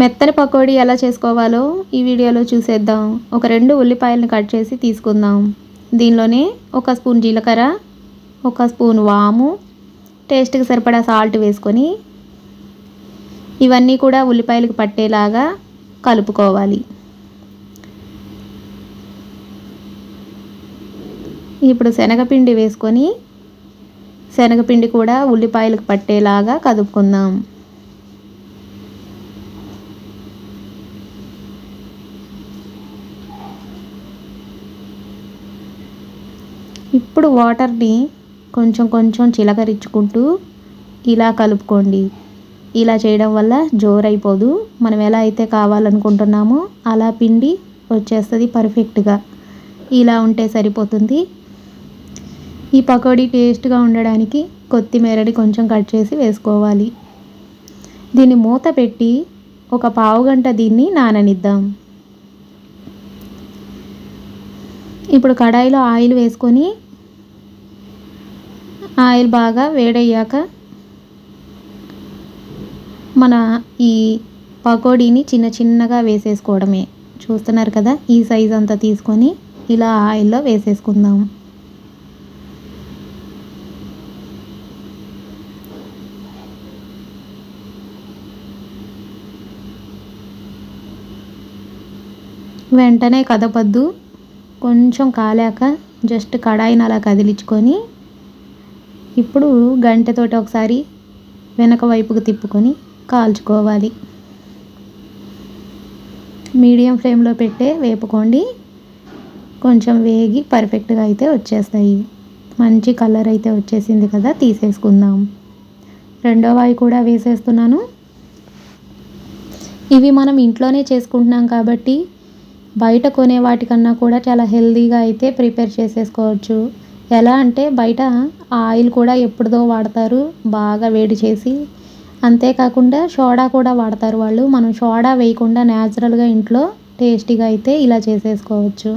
మెత్తని పకోడీ ఎలా చేసుకోవాలో ఈ వీడియోలో చూసేద్దాం. ఒక రెండు ఉల్లిపాయలను కట్ చేసి తీసుకుందాం. దీనిలోనే ఒక స్పూన్ జీలకర్ర ఒక స్పూన్ వాము టేస్ట్కి సరిపడా సాల్ట్ వేసుకొని ఇవన్నీ కూడా ఉల్లిపాయలకు పట్టేలాగా కలుపుకోవాలి. ఇప్పుడు శనగపిండి వేసుకొని శనగపిండి కూడా ఉల్లిపాయలకు పట్టేలాగా కదుపుకుందాం. ఇప్పుడు వాటర్ని కొంచెం కొంచెం చిలకరించుకుంటూ ఇలా కలుపుకోండి. ఇలా చేయడం వల్ల జోరైపోదు. మనం ఎలా అయితే కావాలనుకుంటున్నామో అలా పిండి వచ్చేస్తుంది పర్ఫెక్ట్గా. ఇలా ఉంటే సరిపోతుంది. ఈ పకోడీ టేస్ట్గా ఉండడానికి కొత్తిమీరని కొంచెం కట్ చేసి వేసుకోవాలి. దీన్ని మూత పెట్టి ఒక పావు గంట దీన్ని నాననిద్దాం. ఇప్పుడు కడాయిలో ఆయిల్ వేసుకొని ఆయిల్ బాగా వేడయ్యాక మన ఈ పకోడీని చిన్న చిన్నగా వేసేసుకోవడమే. చూస్తున్నారు కదా? ఈ సైజ్ అంతా తీసుకొని ఇలా ఆయిల్లో వేసేసుకుందాం. వెంటనే కదపద్దు. కొంచెం కాలాక జస్ట్ కడాయిని అలా కదిలించుకొని ఇప్పుడు గంటెతోటి ఒకసారి వెనక వైపుకు తిప్పుకొని కాల్చుకోవాలి. మీడియం ఫ్లేమ్లో పెట్టే వేపుకోండి కొంచెం వేగి పర్ఫెక్ట్గా అయితే వచ్చేస్తాయి. మంచి కలర్ అయితే వచ్చేసింది కదా తీసేసుకుందాం. రెండో వాయి కూడా వేసేస్తున్నాను. ఇవి మనం ఇంట్లోనే చేసుకుంటున్నాం కాబట్టి బయట కొనే వాటికన్నా కూడా చాలా హెల్దీగా అయితే ప్రిపేర్ చేసేసుకోవచ్చు. ఎలా అంటే బయట ఆయిల్ కూడా ఎప్పుడుదో వాడతారు బాగా వేడి చేసి. అంతేకాకుండా సోడా కూడా వాడతారు వాళ్ళు. మనం సోడా వేయకుండా న్యాచురల్గా ఇంట్లో టేస్టీగా అయితే ఇలా చేసేసుకోవచ్చు.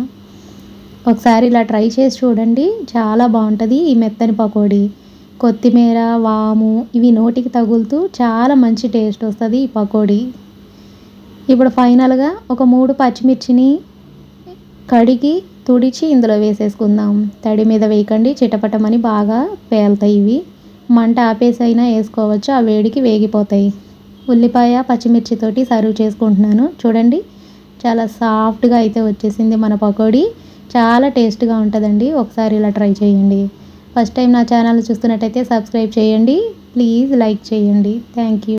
ఒకసారి ఇలా ట్రై చేసి చూడండి చాలా బాగుంటుంది ఈ మెత్తని పకోడీ. కొత్తిమీర వాము ఇవి నోటికి తగులుతూ చాలా మంచి టేస్ట్ వస్తుంది ఈ పకోడీ. ఇప్పుడు ఫైనల్గా ఒక మూడు పచ్చిమిర్చిని కడిగి తుడిచి ఇందులో వేసేసుకుందాం. తడి మీద వేయకండి చిటపటమని బాగా పేలుతాయి ఇవి. మంట ఆపేసి అయినా వేసుకోవచ్చు ఆ వేడికి వేగిపోతాయి. ఉల్లిపాయ పచ్చిమిర్చితోటి సర్వ్ చేసుకుంటున్నాను. చూడండి చాలా సాఫ్ట్గా అయితే వచ్చేసింది మన పకోడీ. చాలా టేస్ట్గా ఉంటుందండి. ఒకసారి ఇలా ట్రై చేయండి. ఫస్ట్ టైం నా ఛానల్ చూస్తున్నట్టయితే సబ్స్క్రైబ్ చేయండి. ప్లీజ్ లైక్ చేయండి. Thank you.